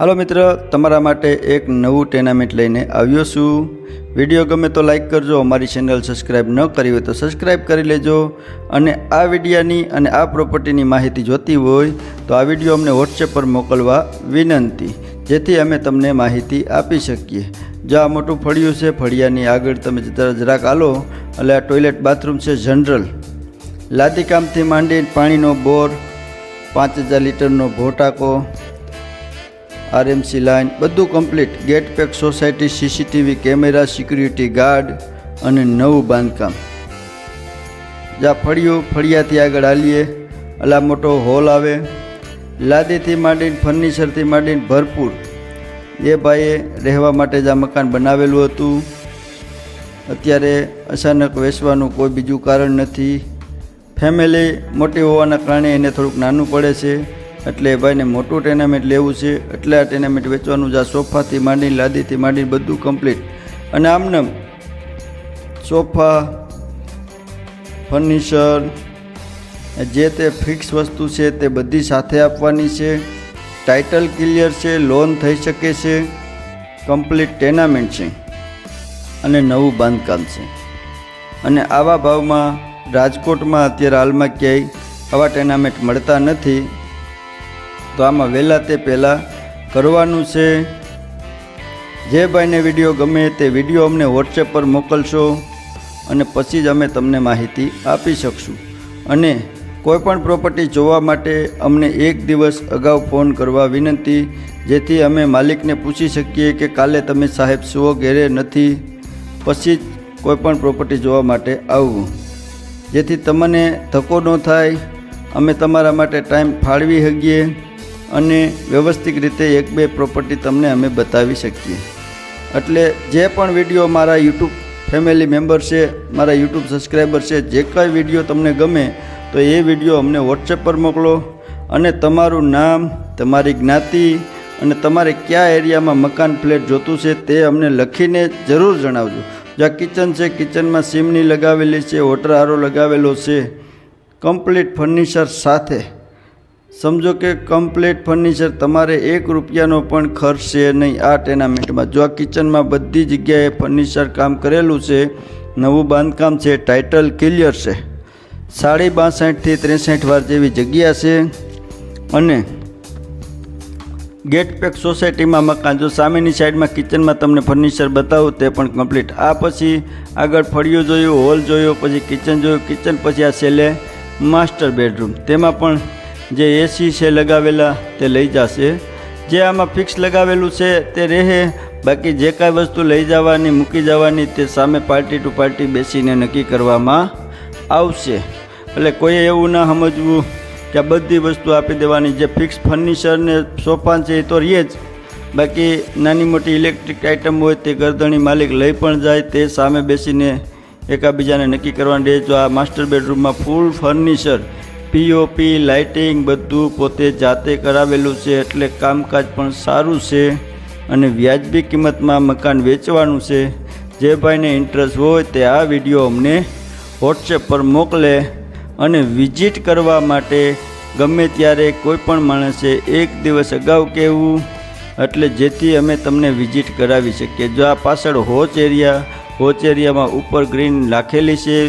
હાલો મિત્ર, તમારા માટે એક નવું ટેનામેન્ટ લઈને આવ્યો છું. વીડિયો ગમે તો લાઇક કરજો, અમારી ચેનલ સબસ્ક્રાઈબ ન કરી હોય તો સબસ્ક્રાઈબ કરી લેજો. અને આ વિડીયાની અને આ પ્રોપર્ટીની માહિતી જોતી હોય તો આ વીડિયો અમને વોટ્સએપ પર મોકલવા વિનંતી. જેથી અમે તમને માહિતી આપી શકીએ. જો આ મોટું ફળિયું છે, ફળિયાની આગળ તમે જરા જરાક આલો એટલે આ ટોયલેટ બાથરૂમ છે જનરલ લાદીકામથી માંડી પાણીનો બોર, પાંચ હજાર લીટરનો ભોટાકો આરએમસી લાઇન, બધું complete gate pack society CCTV camera security guard અને નવું બાંધકામ. જ્યાં ફળિયું, ફળિયાથી આગળ હાલીએ. અલા મોટો હોલ આવે. લાદીથી માંડીને ફર્નિચરથી માંડીને ભરપૂર. એ ભાઈએ રહેવા માટે જ આ મકાન બનાવેલું હતું. અત્યારે અચાનક વેચવાનું કોઈ બીજું કારણ નથી. ફેમિલી મોટી હોવાના કારણે એને થોડુંક નાનું પડે છે. એટલે ભાઈને મોટું ટેનામેન્ટ લેવું છે. એટલે આ ટેનામેન્ટ વેચવાનું છે. આ સોફાથી માંડીને લાદીથી માંડીને બધું કમ્પ્લીટ અને આમને સોફા ફર્નિચર જે તે ફિક્સ વસ્તુ છે તે બધી સાથે આપવાની છે. ટાઇટલ ક્લિયર છે લોન થઈ શકે છે. કમ્પ્લીટ ટેનામેન્ટ છે. અને નવું બાંધકામ છે. અને આવા ભાવમાં રાજકોટમાં અત્યારે હાલમાં ક્યાંય આવા ટેનામેન્ટ મળતા નથી. તો આમાં વહેલા તે પહેલાં કરવાનું છે. જે ભાઈને વીડિયો ગમે તે વીડિયો અમને વોટ્સએપ પર મોકલશો અને પછી જ અમે તમને માહિતી આપી શકશું. અને કોઈપણ પ્રોપર્ટી જોવા માટે અમને એક દિવસ અગાઉ ફોન કરવા વિનંતી, જેથી અમે માલિકને પૂછી શકીએ કે કાલે તમે સાહેબ સુઓ ઘેરે નથી, પછી જ કોઈપણ પ્રોપર્ટી જોવા માટે આવવું જેથી તમને ધક્કો ન થાય, અમે તમારા માટે ટાઈમ ફાળવી શકીએ. અને વ્યવસ્થિત રીતે એક બે પ્રોપર્ટી તમને અમે બતાવી શકીએ. એટલે જે પણ વીડિયો મારા યુટ્યુબ ફેમિલી મેમ્બર છે, મારા યુટ્યુબ સબસ્ક્રાઈબર છે, જે કાંઈ વીડિયો તમને ગમે, તો એ વીડિયો અમને વોટ્સએપ પર મોકલો અને તમારું નામ, તમારી જ્ઞાતિ અને તમારે કયા એરિયામાં મકાન ફ્લેટ જોતું છે તે અમને લખીને જરૂર જણાવજો. જ્યાં કિચન છે કિચનમાં સીમની લગાવેલી છે વોટર આરો લગાવેલો છે કમ્પ્લીટ ફર્નિચર સાથે સમજો કે કમ્પ્લેટ ફર્નિચર તમારે એક રૂપિયાનો પણ ખર્ચ છે નહીં. આ ટેનામેન્ટમાં જો આ કિચનમાં બધી જગ્યાએ ફર્નિચર કામ કરેલું છે, નવું બાંધકામ છે ટાઇટલ ક્લિયર છે. સાડી બાસઠથી ત્રેસઠ વાર જેવી જગ્યા છે અને ગેટ પેક સોસાયટીમાં મકાન, જો સામેની સાઈડમાં કિચનમાં તમને ફર્નિચર બતાવું તે પણ કમ્પ્લીટ આ પછી આગળ ફળિયું જોયું હોલ જોયો, પછી કિચન જોયું કિચન પછી આ છેલ્લે માસ્ટર બેડરૂમ તેમાં પણ જે એસી છે લગાવેલા તે લઈ જશે. જે આમાં ફિક્સ લગાવેલું છે તે રહે. બાકી જે કાંઈ વસ્તુ લઈ જવાની, મૂકી જવાની તે સામે પાર્ટી ટુ પાર્ટી બેસીને નક્કી કરવામાં આવશે. એટલે કોઈએ એવું ના સમજવું કે આ બધી વસ્તુ આપી દેવાની. જે ફિક્સ ફર્નિચર ને સોફાન છે એ તો રહે જ. બાકી નાની મોટી ઇલેક્ટ્રિક આઇટમ હોય તે ગરદણી માલિક લઈ પણ જાય તે સામે બેસીને એકાબીજાને નક્કી કરવાની રહે. જો આ માસ્ટર બેડરૂમમાં ફૂલ ફર્નિચર પીઓપી લાઇટિંગ બધું પોતે જાતે કરાવેલું છે, એટલે કામકાજ પણ સારું છે અને વ્યાજબી કિંમતમાં મકાન વેચવાનું છે. જે ભાઈને ઇન્ટરેસ્ટ હોય તે આ વીડિયો અમને વોટ્સએપ પર મોકલે અને વિઝિટ કરવા માટે ગમે ત્યારે કોઈ પણ માણસે એક દિવસ અગાઉ કહેવું, એટલે જેથી અમે તમને વિઝિટ કરાવી શકીએ. જો આ પાછળ હોચ એરિયા હોચ એરિયામાં ઉપર ગ્રીન રાખેલી છે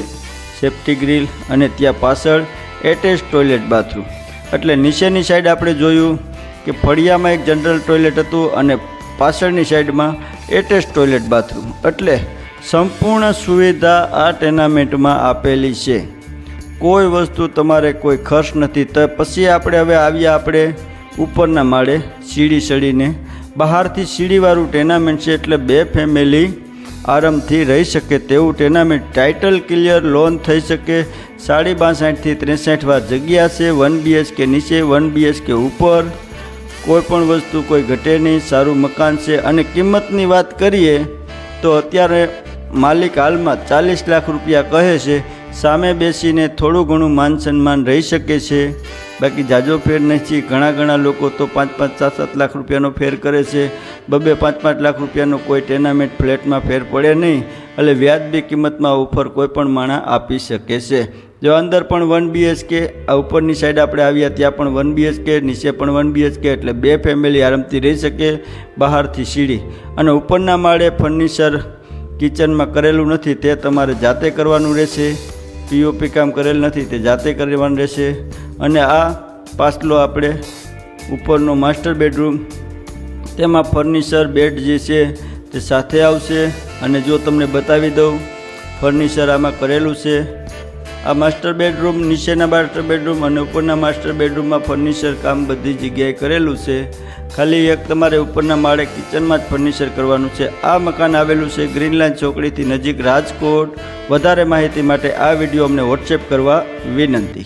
સેફ્ટી ગ્રીલ અને ત્યાં પાછળ એટેચ ટોયલેટ બાથરૂમ એટલે નીચેની સાઈડ આપણે જોયું કે ફળિયામાં એક જનરલ ટોયલેટ હતું અને પાછળની સાઈડમાં એટેચ ટોયલેટ બાથરૂમ એટલે સંપૂર્ણ સુવિધા આ ટેનામેન્ટમાં આપેલી છે. કોઈ વસ્તુ તમારે કોઈ ખર્ચ નથી. તો પછી આપણે હવે આવીએ આપણે ઉપરના માળે સીડી ચડીને બહારથી સીડીવાળું ટેનામેન્ટ છે એટલે બે ફેમિલી આરામથી રહી શકે તેવું ટેનામેન્ટ ટાઇટલ ક્લિયર લોન થઈ શકે. સાડી બાસઠથી ત્રેસઠ વાર જગ્યા છે, વન બીએચકે નીચે, વન બીએચકે ઉપર. કોઈ પણ વસ્તુ કોઈ ઘટે નહીં, સારું મકાન છે. અને કિંમતની વાત કરીએ તો અત્યારે માલિક હાલમાં ચાલીસ લાખ રૂપિયા કહે છે. સામે બેસીને થોડું ઘણું માન સન્માન રહી શકે છે. બાકી જાજો ફેર નથી. ઘણા ઘણા લોકો તો પાંચ પાંચ સાત સાત લાખ રૂપિયાનો ફેર કરે છે. બબે પાંચ પાંચ લાખ રૂપિયાનો કોઈ ટેનામેન્ટ ફ્લેટમાં ફેર પડે નહીં. એટલે વ્યાજબી કિંમતમાં ઓફર કોઈ પણ માણા આપી શકે છે. જો અંદર પણ વન બીએચકે આ ઉપરની સાઈડ આપણે આવ્યા ત્યાં પણ વન બીએચકે નીચે પણ વન બીએચકે એટલે બે ફેમિલી આરામથી રહી શકે, બહારથી સીડી. અને ઉપરના માળે ફર્નિચર કિચનમાં કરેલું નથી, તે તમારે જાતે કરવાનું રહેશે. પીઓપી કામ કરેલ નથી, તે જાતે કરવાનું રહેશે. અને આ પાછલો આપણે ઉપરનો માસ્ટર બેડરૂમ, તેમાં ફર્નિચર, બેડ જે છે તે સાથે આવશે. અને જો તમને બતાવી દઉં, ફર્નિચર આમાં કરેલું છે. આ માસ્ટર બેડરૂમ, નીચેના માસ્ટર બેડરૂમ અને ઉપરના માસ્ટર બેડરૂમમાં ફર્નિચર કામ બધી જગ્યાએ કરેલું છે. ખાલી એક તમારે ઉપરના માળે કિચનમાં જ ફર્નિચર કરવાનું છે. આ મકાન આવેલું છે ગ્રીન લાઇન ચોકડીથી નજીક રાજકોટ. વધારે માહિતી માટે આ વીડિયો અમને વોટ્સએપ કરવા વિનંતી.